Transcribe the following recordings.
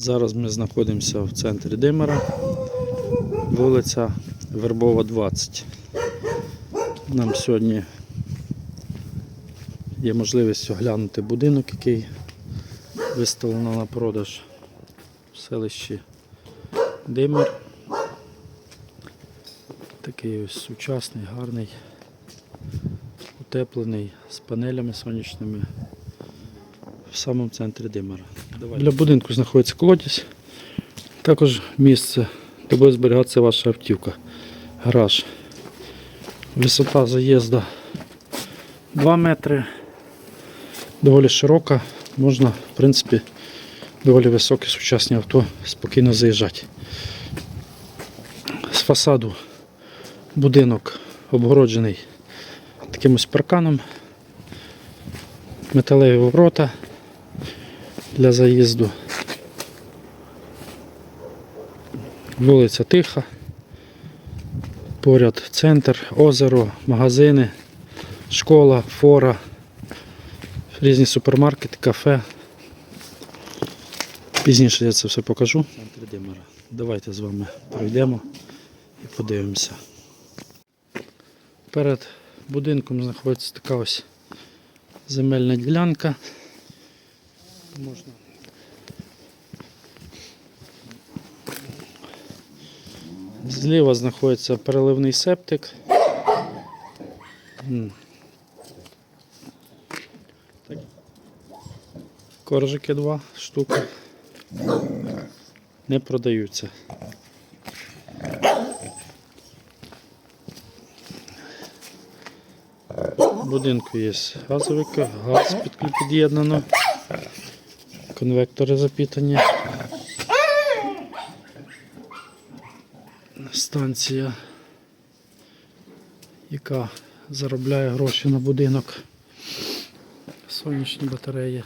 Зараз ми знаходимося в центрі Димера, вулиця Вербова, 20. Нам сьогодні є можливість оглянути будинок, який виставлено на продаж в селищі Димер. Такий ось сучасний, гарний, утеплений з панелями сонячними в самому центрі Димера. Для будинку знаходиться колодязь, також місце, де буде зберігатися ваша автівка, гараж. Висота заїзду 2 метри, доволі широка, можна, в принципі, доволі високі сучасні авто спокійно заїжджати. З фасаду будинок обгороджений таким ось парканом, металеві ворота для заїзду. Вулиця Тиха. Поряд центр, озеро, магазини, школа, фора, різні супермаркети, кафе. Пізніше я це все покажу. Центр Димера. Давайте з вами пройдемо і подивимося. Перед будинком знаходиться така ось земельна ділянка. Можна. Зліва знаходиться переливний септик. Коржики два штуки. Не продаються. В будинку є газовик, газ під- під'єднано, конвектори запітані. Станція, яка заробляє гроші на будинок. Сонячні батареї.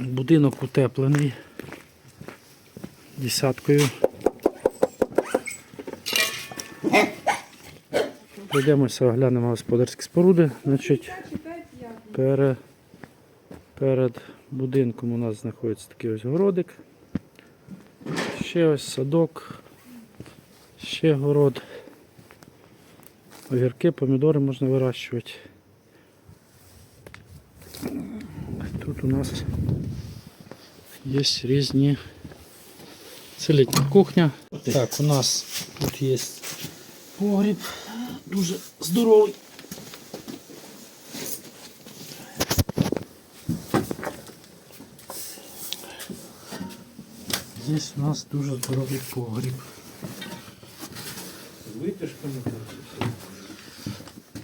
Будинок утеплений десяткою. Пройдемося, оглянемо господарські споруди. Значить, пере, перед будинком у нас знаходиться такий ось городик. Ще ось садок, ще город. Огірки, помідори можна вирощувати. Тут у нас є різні. Це кухня. Так, у нас тут є погріб, дуже здоровий. Здесь у нас дуже здоровий погріб. Витяжками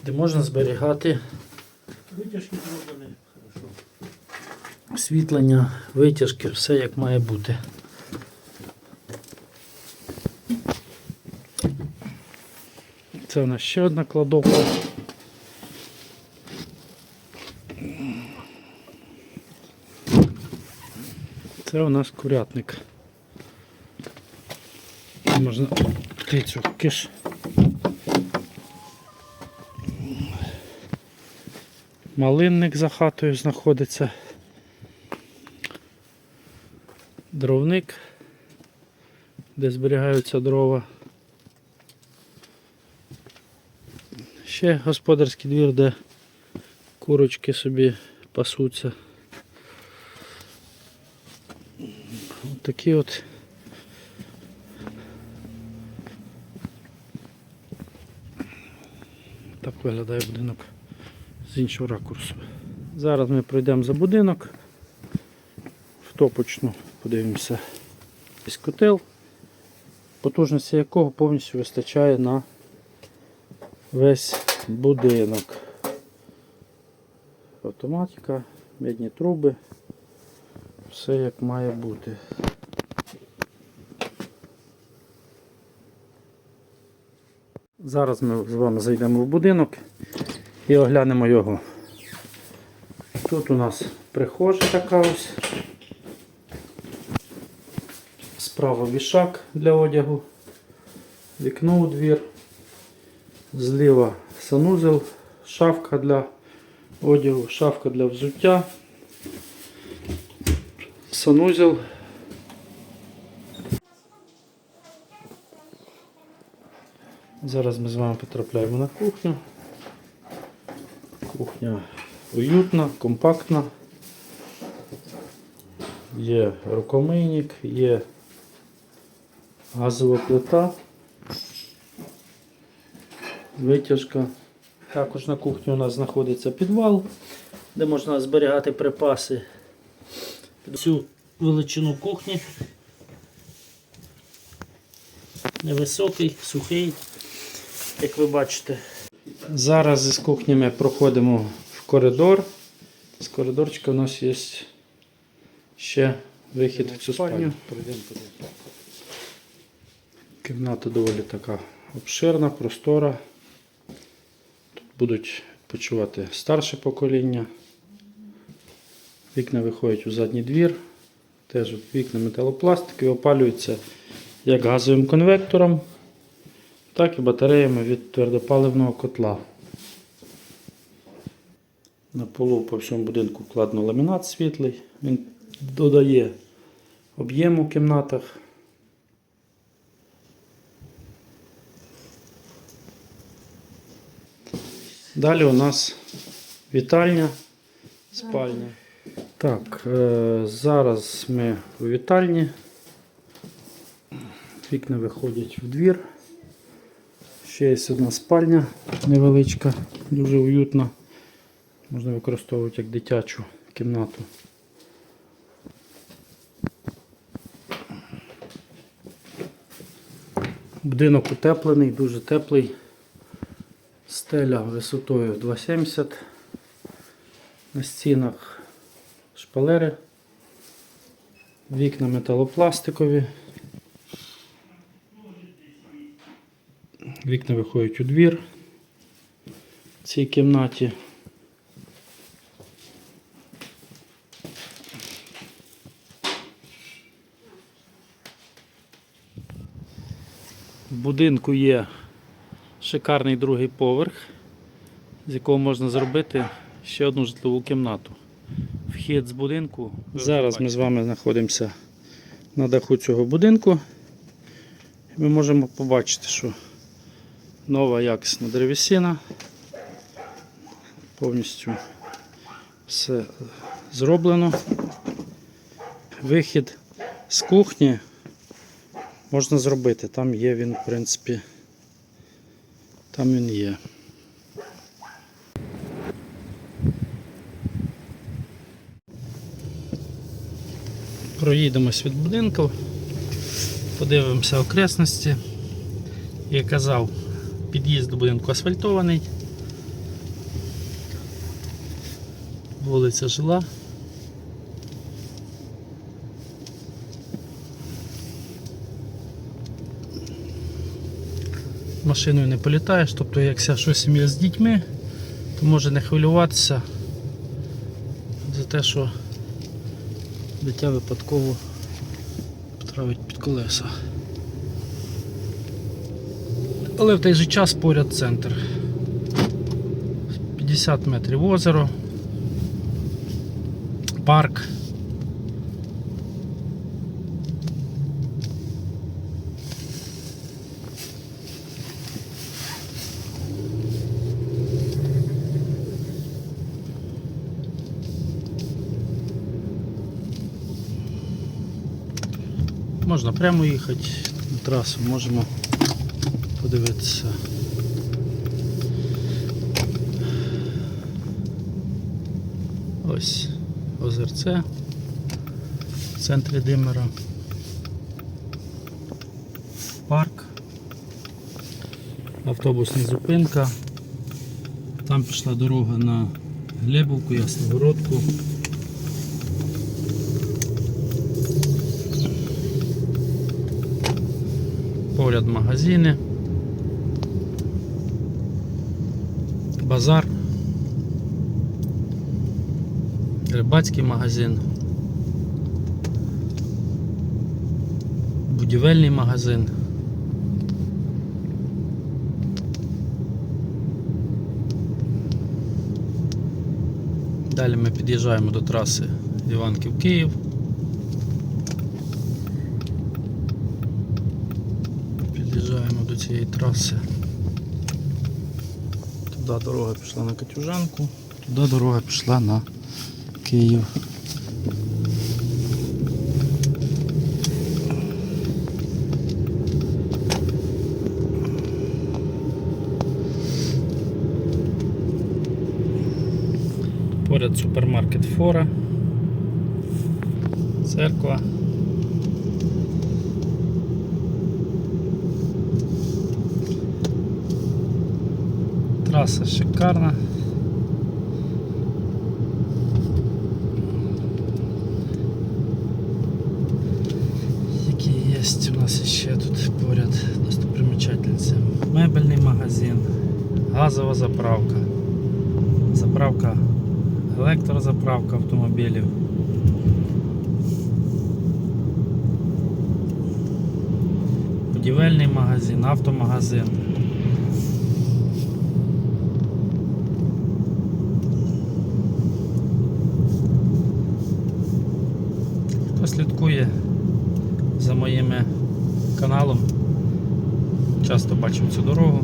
Де можна зберігати Витяжки зроблені. Хорошо. освітлення, витяжки, все як має бути. Це у нас ще одна кладовка. Це у нас курятник. Можна птицю киш. Малинник за хатою знаходиться. Дровник, де зберігаються дрова. Ще господарський двір, де курочки собі пасуться. Ось такі от. Так виглядає будинок з іншого ракурсу. Зараз ми пройдемо за будинок, в топочну подивимося. Котел, потужності якого повністю вистачає на весь будинок. Автоматика, медні труби, все як має бути. Зараз ми з вами зайдемо в будинок і оглянемо його. Тут у нас прихожа така ось. Справа вішак для одягу, вікно у двір, Зліва санузел, шафка для одягу, шафка для взуття. Санузел. Зараз ми з вами потрапляємо на кухню. Кухня уютна, компактна. Є рукомийник, є газова плита, витяжка. Також на кухні у нас знаходиться підвал, де можна зберігати припаси. Під цю величину кухні. Невисокий, сухий, як ви бачите. Зараз із кухні ми проходимо в коридор. З коридорчика у нас є ще вихід в цю спальню. Кімната доволі така обширна, простора. Будуть почувати старше покоління. Вікна виходять у задній двір. Теж вікна металопластикові опалюються як газовим конвектором, так і батареями від твердопаливного котла. На полу по всьому будинку вкладено ламінат світлий. Він додає об'єму в кімнатах. Далі у нас вітальня, спальня. Так, е, зараз ми у вітальні. Вікна виходять в двір. Ще є одна спальня невеличка, дуже уютна. Можна використовувати як дитячу кімнату. Будинок утеплений, дуже теплий. Стеля висотою 2,70. На стінах шпалери. Вікна металопластикові. Вікна виходять у двір в цій кімнаті. В будинку є шикарний другий поверх, з якого можна зробити ще одну житлову кімнату. Вхід з будинку. Зараз ми з вами знаходимося на даху цього будинку. Ми можемо побачити, що нова якісна деревісина. Повністю все зроблено. Вихід з кухні можна зробити. Там є він, в принципі, там він є. Проїдемось від будинку, подивимося окресності. Як казав, під'їзд до будинку асфальтований. Вулиця жила. Машиною не політаєш, тобто якщо щось сім'я з дітьми, то може не хвилюватися за те, що дитя випадково потравить під колеса. Але в той же час поряд центр. 50 метрів озеро, парк. Можна прямо їхати на трасу, можемо подивитися. Ось озерце в центрі Димера. Парк. Автобусна зупинка. Там пішла дорога на Глебовку, Ясногородку. поряд магазини, базар, рибацький магазин, будівельний магазин. Далі ми під'їжджаємо до траси Іванків-Київ. До цієї траси. Туди дорога пішла на Катюжанку, туди дорога пішла на Київ. Поряд супермаркет Фора. Церква. Траса шикарна. Які є у нас ще тут поряд достопримечательниці. Мебельний магазин, газова заправка, заправка, електрозаправка автомобілів. Будівельний магазин, автомагазин. Слідкує за моїм каналом, часто бачив цю дорогу.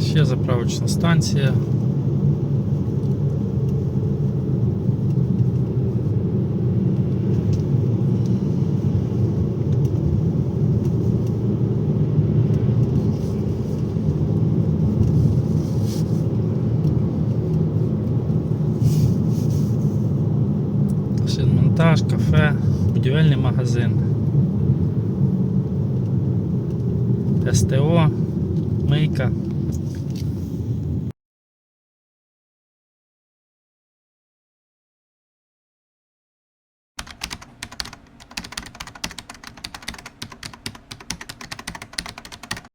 Ще заправочна станція. Шинмонтаж, кафе, будівельний магазин. СТО, мийка.